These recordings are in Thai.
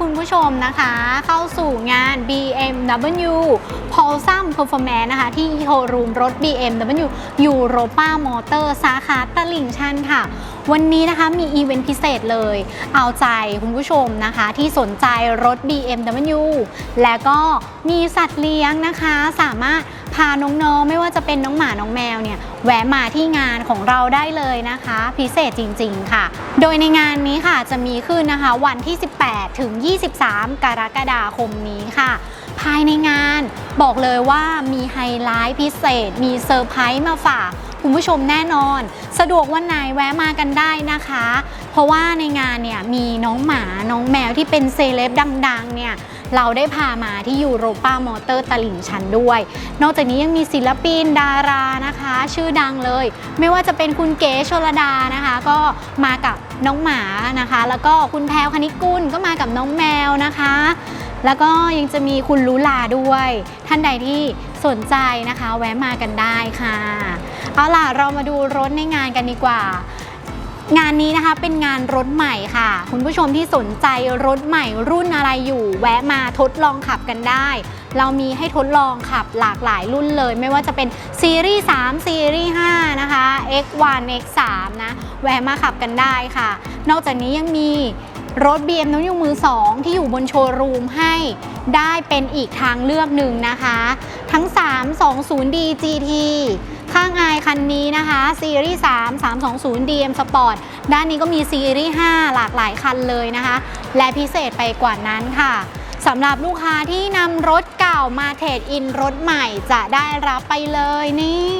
คุณผู้ชมนะคะ เข้าสู่งาน BMW p u l s u m Performance นะคะ ที่โชว์รูมรถ BMW Europa Motor สาขาตลิ่งชันค่ะ วันนี้นะคะมีอีเวนต์พิเศษเลย เอาใจคุณผู้ชมนะคะ ที่สนใจรถ BMW และก็มีสัตว์เลี้ยงนะคะสามารถ พาน้องๆ ไม่ว่าจะเป็นน้องหมาน้องแมวเนี่ยแวะมาที่งานของเราได้เลยนะคะ พิเศษจริงๆค่ะ โดยในงานนี้ค่ะจะมีขึ้นนะคะวันที่ 18 ถึง 23 กรกฎาคมนี้ค่ะ ภายในงานบอกเลยว่ามีไฮไลท์พิเศษ มีเซอร์ไพรส์มาฝากคุณผู้ชมแน่นอน สะดวกวันไหนแวะมากันได้นะคะ เพราะว่าในงานเนี่ยมีน้องหมาน้องแมวที่เป็นเซเลบดังๆเนี่ยเราได้พามาที่ยูโรปามอเตอร์ตลิ่งชันด้วย นอกจากนี้ยังมีศิลปินดารานะคะ ชื่อดังเลย ไม่ว่าจะเป็นคุณเก๋ชลดานะคะ ก็มากับน้องหมานะคะ แล้วก็คุณแพรวคณิกุลก็มากับน้องแมวนะคะแล้วก็ยังจะมีคุณลุลาด้วย ท่านใดที่สนใจนะคะ แวะมากันได้ค่ะ เอาล่ะเรามาดูรถในงานกันดีกว่า งานนี้นะคะเป็นงานรถใหม่ค่ะ คุณผู้ชมที่สนใจรถใหม่รุ่นอะไรอยู่ แวะมาทดลองขับกันได้ เรามีให้ทดลองขับหลากหลายรุ่นเลย ไม่ว่าจะเป็นซีรีส์ 3 ซีรีส์ 5 นะคะ X1 X3 นะ แวะมาขับกันได้ค่ะ นอกจากนี้ยังมีรถ BMW มือ 2 ที่อยู่บนโชว์รูมให้ได้เป็นอีกทางเลือกหนึ่งนะคะ ทั้ง 320D GT ข้าง นนี้นะคะซีรีส์3 320 DM Sport ด้านนี้ก็มีซีรีส์5 หลากหลายคันเลยนะคะ และพิเศษไปกว่านั้นค่ะสำหรับลูกค้าที่นำรถเก่ามาเทรดอินรถใหม่จะได้รับไปเลยนี่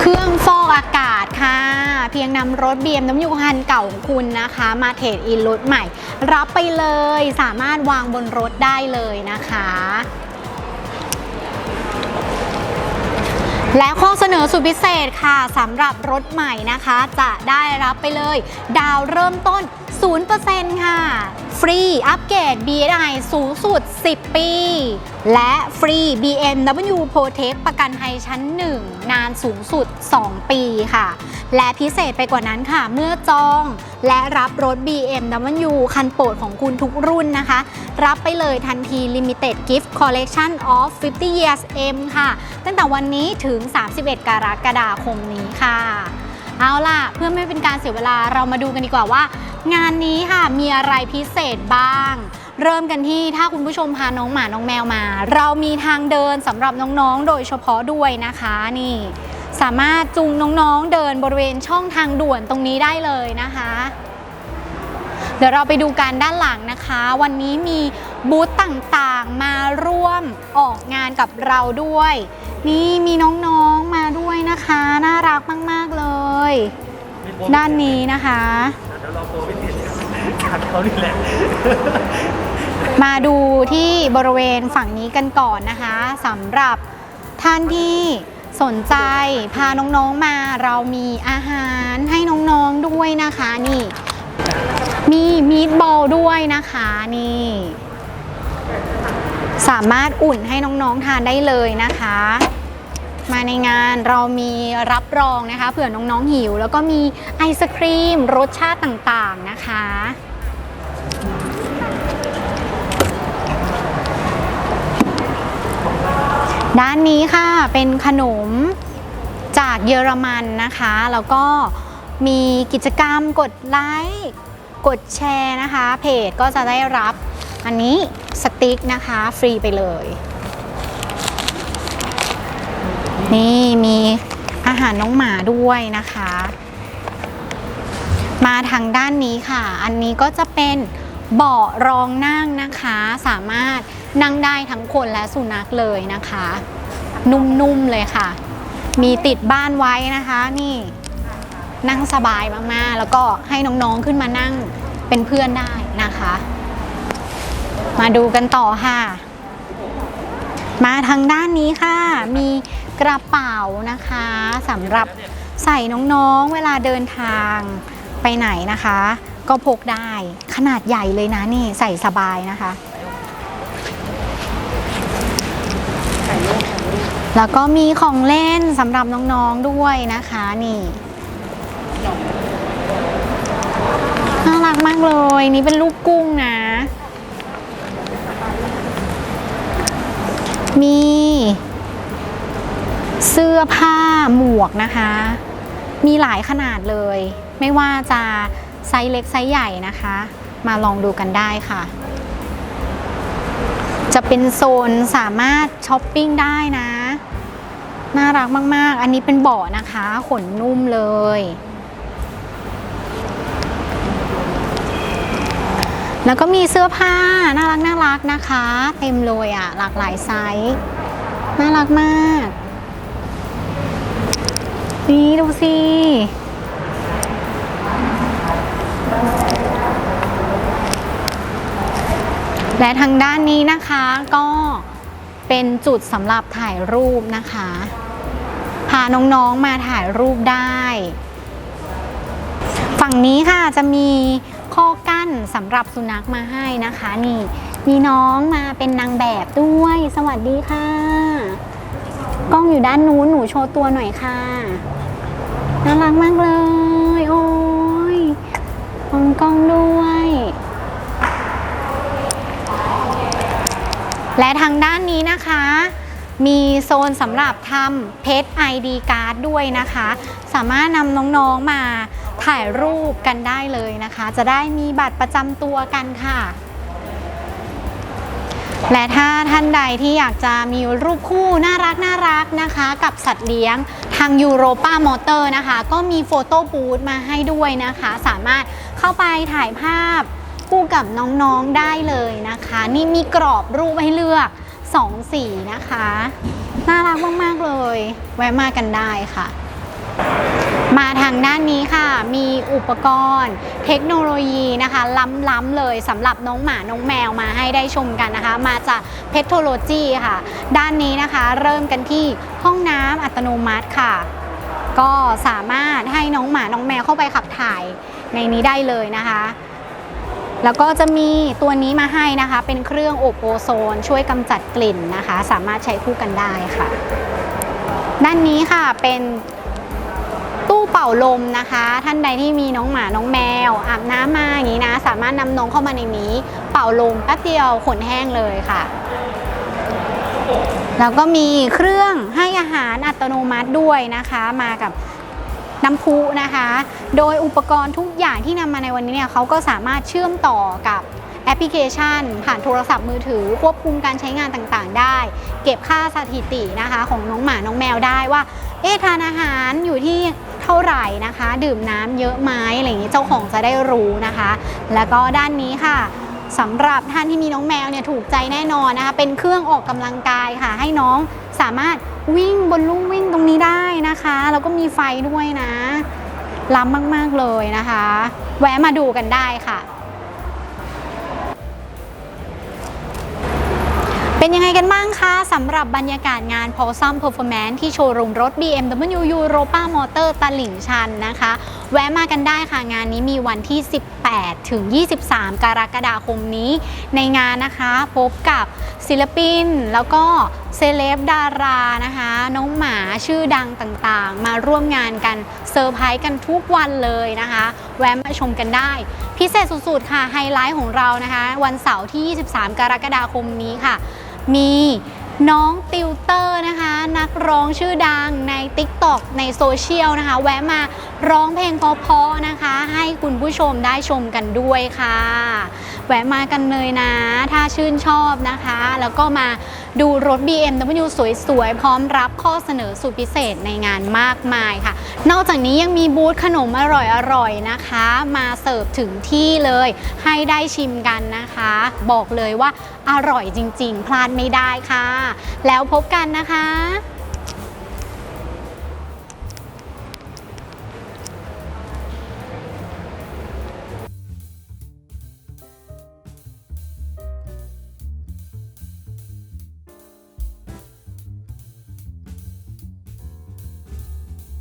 เครื่องฟอกอากาศค่ะ เพียงนำรถ BMW คันเก่าของคุณนะคะ มาเทรดอินรถใหม่ รับไปเลยสามารถวางบนรถได้เลยนะคะ และข้อเสนอสุดพิเศษค่ะสำหรับรถใหม่นะคะ จะได้รับไปเลย ดาวเริ่มต้น 0%ค่ะ ฟรีอัปเกรด BSI สูงสุด 10 ปี และฟรี BMW Protect ประกันภัยชั้น 1 นานสูงสุด 2 ปีค่ะ และพิเศษไปกว่านั้นค่ะ เมื่อจองและรับรถ BMW คันโปรดของคุณทุกรุ่นนะคะ รับไปเลยทันที Limited Gift Collection of 50 Years M ค่ะ ตั้งแต่วันนี้ถึง 31 กรกฎาคมนี้ค่ะเอาล่ะ เพื่อไม่เป็นการเสียเวลาเรามาดูกันดีกว่าว่า งานนี้ค่ะมีอะไรพิเศษบ้าง เริ่มกันที่ถ้าคุณผู้ชมพาน้องหมาน้องแมวมา เรามีทางเดินสำหรับน้องๆ โดยเฉพาะด้วยนะคะนี่ สามารถจูงน้องๆเดินบริเวณช่องทางด่วนตรงนี้ได้เลยนะคะ เดี๋ยวเราไปดูกันด้านหลังนะคะ วันนี้มีบูธต่างๆมาร่วมออกงานกับเราด้วย นี่มีน้องๆมาด้วยนะคะ น่ารักมากๆเลย ด้านนี้นะคะเดี๋ยวเราโปรไม่ติดขัดเขานี่แหละ มาดูที่บริเวณฝั่งนี้กันก่อนนะคะสำหรับท่านที่สนใจพาน้องๆมาเรามีอาหารให้น้องๆด้วยนะคะนี่ มีมีดบอลด้วยนะคะนี่ สามารถอุ่นให้น้องๆทานได้เลยนะคะ มาในงานเรามีรับรองนะคะ เผื่อน้องๆหิว แล้วก็มีไอศครีมรสชาติต่างๆนะคะ ด้านนี้ค่ะเป็นขนมจากเยอรมันนะคะ แล้วก็มีกิจกรรมกดไลค์กดแชร์นะคะ เพจก็จะได้รับอันนี้สติ๊กนะคะ ฟรีไปเลย นี่มีอาหารน้องหมาด้วยนะคะ มาทางด้านนี้ค่ะ อันนี้ก็จะเป็นเบาะรองนั่งนะคะ สามารถ นั่งได้ทั้งคนและสุนัขเลยนะคะ นุ่มๆเลยค่ะ มีติดบ้านไว้นะคะนี่ นั่งสบายมากๆ แล้วก็ให้น้องๆขึ้นมานั่งเป็นเพื่อนได้นะคะ มาดูกันต่อค่ะ มาทางด้านนี้ค่ะ มีกระเป๋านะคะสำหรับใส่น้องๆเวลาเดินทางไปไหนนะคะ ก็พกได้ขนาดใหญ่เลยนะนี่ใส่สบายนะคะ แล้วก็มีของเล่นสำหรับน้องๆด้วยนะคะนี่น่ารักมากเลย นี่เป็นลูกกุ้งนะ มีเสื้อผ้าหมวกนะคะ มีหลายขนาดเลย ไม่ว่าจะไซส์เล็กไซส์ใหญ่นะคะ มาลองดูกันได้ค่ะ จะเป็นโซนสามารถช้อปปิ้งได้นะ น่ารักมาก ๆ อันนี้เป็นเบาะนะคะ ขนนุ่มเลย แล้วก็มีเสื้อผ้าน่ารักน่ารักนะคะ เต็มเลยอะ่ะ หลากหลายไซส์น่ารักมาก นี่ดูสิและทางด้านนี้นะคะก็เป็นจุดสำหรับถ่ายรูปนะคะาน้องๆมาถ่ายรูปได้ ฝั่งนี้ค่ะจะมีข้อกั้นสำหรับสุนัขมาให้นะคะนี่มีน้องมาเป็นนางแบบด้วย สวัสดีค่ะ กล้องอยู่ด้านนู้นหนูโชว์ตัวหน่อยค่ะน่ารักมากเลย โอ้ยมองกล้องด้วย และทางด้านนี้นะคะ มีโซนสำหรับทำเพจ ID card ด้วยนะคะ สามารถนำน้องๆมาถ่ายรูปกันได้เลยนะคะ จะได้มีบัตรประจำตัวกันค่ะ และถ้าท่านใดที่อยากจะมีรูปคู่น่ารักน่ารักนะคะ กับสัตว์เลี้ยงทางยูโรป้ามอเตอร์นะคะ ก็มีโฟโต้บูธมาให้ด้วยนะคะ สามารถเข้าไปถ่ายภาพคู่กับน้องๆได้เลยนะคะ นี่มีกรอบรูปให้เลือก 2 สีนะคะ น่ารักมากๆเลย แวะมากันได้ค่ะ มาทางด้านนี้ค่ะ มีอุปกรณ์ เทคโนโลยีนะคะล้ำๆเลยสำหรับน้องหมา น้องแมวมาให้ได้ชมกันนะคะ มาจากเพทโลจีค่ะ ด้านนี้นะคะเริ่มกันที่ห้องน้ำอัตโนมัติค่ะ ก็สามารถให้น้องหมา น้องแมวเข้าไปขับถ่ายในนี้ได้เลยนะคะ แล้วก็จะมีตัวนี้มาให้นะคะ เป็นเครื่องอบโอโซน ช่วยกำจัดกลิ่นนะคะ สามารถใช้คู่กันได้ค่ะ ด้านนี้ค่ะเป็นตู้เป่าลมนะคะ ท่านใดที่มีน้องหมาน้องแมว อาบน้ำมาอย่างนี้นะ สามารถนำน้องเข้ามาในนี้ เป่าลมแป๊บเดียวขนแห้งเลยค่ะ แล้วก็มีเครื่องให้อาหารอัตโนมัติด้วยนะคะ มากับ น้ำพุนะคะ โดยอุปกรณ์ทุกอย่างที่นำมาในวันนี้เนี่ยเขาก็สามารถเชื่อมต่อกับแอปพลิเคชัน ผ่านโทรศัพท์มือถือ ควบคุมการใช้งานต่างๆ ได้ เก็บค่าสถิตินะคะ ของน้องหมาน้องแมวได้ว่า เอ๊ะทานอาหารอยู่ที่เท่าไหร่นะคะ ดื่มน้ำเยอะไหมอะไรอย่างนี้เจ้าของจะได้รู้นะคะ แล้วก็ด้านนี้ค่ะสำหรับท่านที่มีน้องแมวเนี่ยถูกใจแน่นอนนะคะ เป็นเครื่องออกกำลังกายค่ะให้น้อง สามารถวิ่งบนลู่วิ่งตรงนี้ได้นะคะแล้วก็มีไฟด้วยนะล้ำมาก ๆ เลยนะคะ แวะมาดูกันได้ค่ะ เป็นยังไงกันบ้างคะสำหรับบรรยากาศงาน p o s u m Performance ที่โชว์รูมรถ BMW Europa Motor ตลิ่งชันนะคะ แวะมากันได้ค่ะ งานนี้มีวันที่ 18 ถึง 23 กรกฎาคมนี้ ในงานนะคะพบกับศิลปิน แล้วก็เซเลบดารานะคะ น้องหมาชื่อดังต่างๆ มาร่วมงานกันเซอร์ไพรส์กันทุกวันเลยนะคะ แวะมาชมกันได้ พิเศษสุดๆค่ะไฮไลท์ของเรานะคะ วันเสาร์ที่ 23 กรกฎาคมนี้ค่ะ มีน้องติวเตอร์นะคะ นักร้องชื่อดังใน TikTok ในโซเชียลนะคะ แวะมาร้องเพลงเพราะๆนะคะ ให้คุณผู้ชมได้ชมกันด้วยค่ะ แวะมากันเลยนะ ถ้าชื่นชอบนะคะ แล้วก็มา ดูรถ BMW สวยๆ พร้อมรับข้อเสนอสุดพิเศษในงานมากมายค่ะ นอกจากนี้ยังมีบูธขนมอร่อยๆนะคะ มาเสิร์ฟถึงที่เลยให้ได้ชิมกันนะคะ บอกเลยว่าอร่อยจริงๆ พลาดไม่ได้ค่ะ แล้วพบกันนะคะ